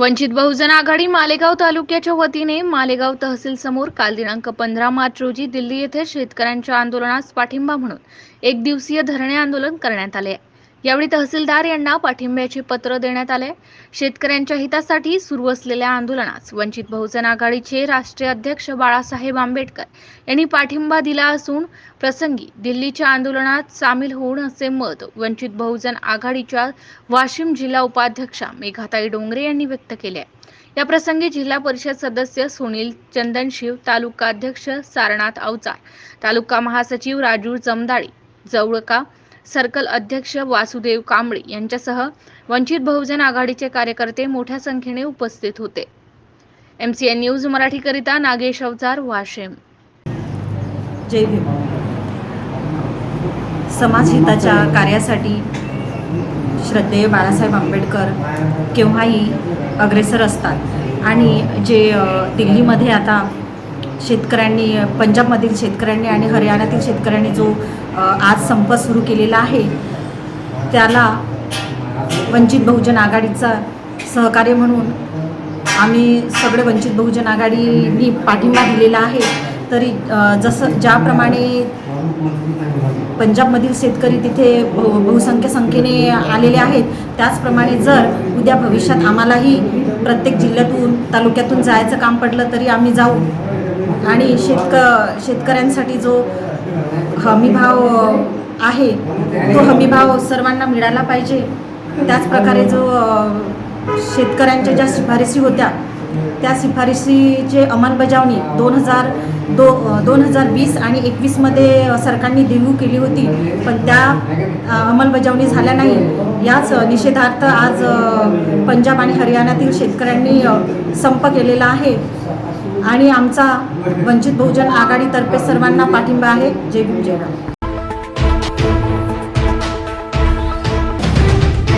वंचित बहुजन आघाडी मालेगाव तालुक्याच्या वतीने मालेगाव तहसील समोर काल दिनांक पंधरा मार्च रोजी दिल्ली येथे शेतकऱ्यांच्या आंदोलनास पाठिंबा म्हणून एक दिवसीय धरणे आंदोलन करण्यात आले. यावेळी तहसीलदार यांना पाठिंब्याचे पत्र देण्यात आले. शेतकऱ्यांच्या हितासाठी सुरू असलेल्या आंदोलनास वंचित बहुजन आघाडीचे राष्ट्रीय अध्यक्ष बाळासाहेब आंबेडकर यांनी पाठिंबा दिला असून प्रसंगी दिल्लीच्या आंदोलनात सामील होऊन असे मत वंचित बहुजन आघाडीच्या वाशिम जिल्हा उपाध्यक्षा मेघाताई डोंगरे यांनी व्यक्त केले आहे. या प्रसंगी जिल्हा परिषद सदस्य सुनील चंदनशिव तालुका अध्यक्ष सारनाथ अवचार तालुका महासचिव राजू जमदाळी जवळका सर्कल अध्यक्ष वासुदेव कांबळे यांच्यासह वंचित बहुजन आघाडीचे कार्यकर्ते मोठ्या संख्येने उपस्थित होते. एम सी एन न्यूज मराठीकरिता नागेश अवचार वाशिम. जय भीम. समाजहिताच्या कार्यासाठी श्रद्धेय बाळासाहेब आंबेडकर केव्हाही अग्रेसर असतात. आणि जे दिल्लीमध्ये आता शेतकऱ्यांनी पंजाबमधील शेतकऱ्यांनी आणि हरियाणातील शेतकऱ्यांनी जो आज संप सुरू केलेला आहे त्याला वंचित बहुजन आघाडीचा सहकार्य म्हणून आम्ही सगळे वंचित बहुजन आघाडीनी पाठिंबा दिलेला आहे. तरी जसं ज्याप्रमाणे पंजाबमधील शेतकरी तिथे बहुसंख्य संख्येने आलेले आहेत त्याचप्रमाणे जर उद्या भविष्यात आम्हालाही प्रत्येक जिल्ह्यातून तालुक्यातून जायचं काम पडलं तरी आम्ही जाऊ. आणि शेतक शेतकऱ्यांसाठी जो हमीभाव आहे तो हमीभाव सर्वांना मिळाला पाहिजे. त्याचप्रकारे जो शेतकऱ्यांच्या ज्या शिफारसी होत्या त्या शिफारसीची अंमलबजावणी दोन हजार दो दोन हजार वीस आणि एकवीसमध्ये सरकारने देऊ केली होती पण त्या अंमलबजावणी झाल्या नाही. याच निषेधार्थ आज पंजाब आणि हरियाणातील शेतकऱ्यांनी संप केलेला आहे. आणि आमचा वंचित बहुजन आघाडीतर्फे सर्वांना पाठिंबा आहे. जय भीम जय राम.